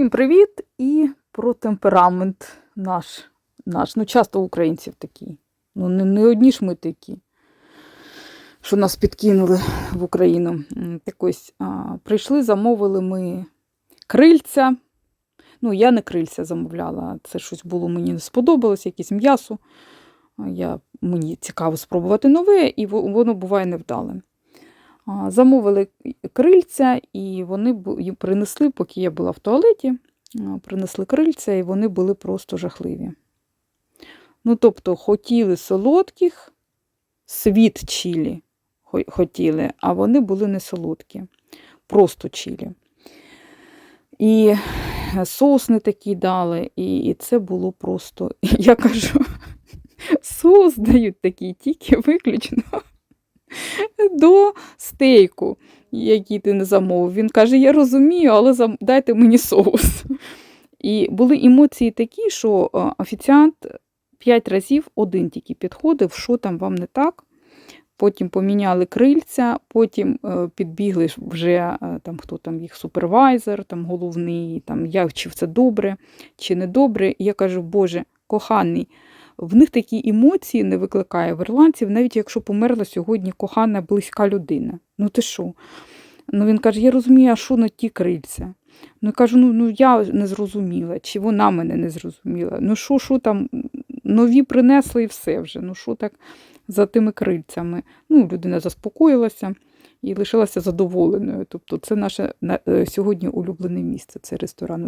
Всім привіт! І про темперамент наш. наш. Ну, часто українців такі. Ну, не, не одні ж ми такі, що нас підкинули в Україну. Так ось, а, прийшли, замовили ми крильця. Ну, я не крильця замовляла, це щось було мені не сподобалось, якесь м'ясо. Я, мені цікаво спробувати нове, і воно буває невдалим. Замовили крильця, і вони принесли, поки я була в туалеті, принесли крильця, і вони були просто жахливі. Ну, тобто, хотіли солодких, світ чилі хотіли, а вони були не солодкі, просто чилі. І соус не такий дали, і, і це було просто, я кажу, соус дають такий тільки виключно до стейку, який ти не замовив. Він каже: Я розумію, але зам- дайте мені соус. І були емоції такі, що е, офіціант п'ять разів один тільки підходив, що там вам не так. Потім поміняли крильця, потім е, підбігли вже е, там, хто там їх супервайзер, там головний, там, як, чи це добре, чи не добре. І я кажу, Боже, коханий, в них такі емоції не викликає в ірландців, навіть якщо померла сьогодні кохана близька людина. Ну ти що? Ну він каже: я розумію, а що на ті крильця? Ну я кажу, ну, ну я не зрозуміла, чи вона мене не зрозуміла. Ну що, що там, нові принесли і все вже. Ну що так за тими крильцями? Ну, людина заспокоїлася і лишилася задоволеною. Тобто, це наше на- е, сьогодні улюблене місце, це ресторан,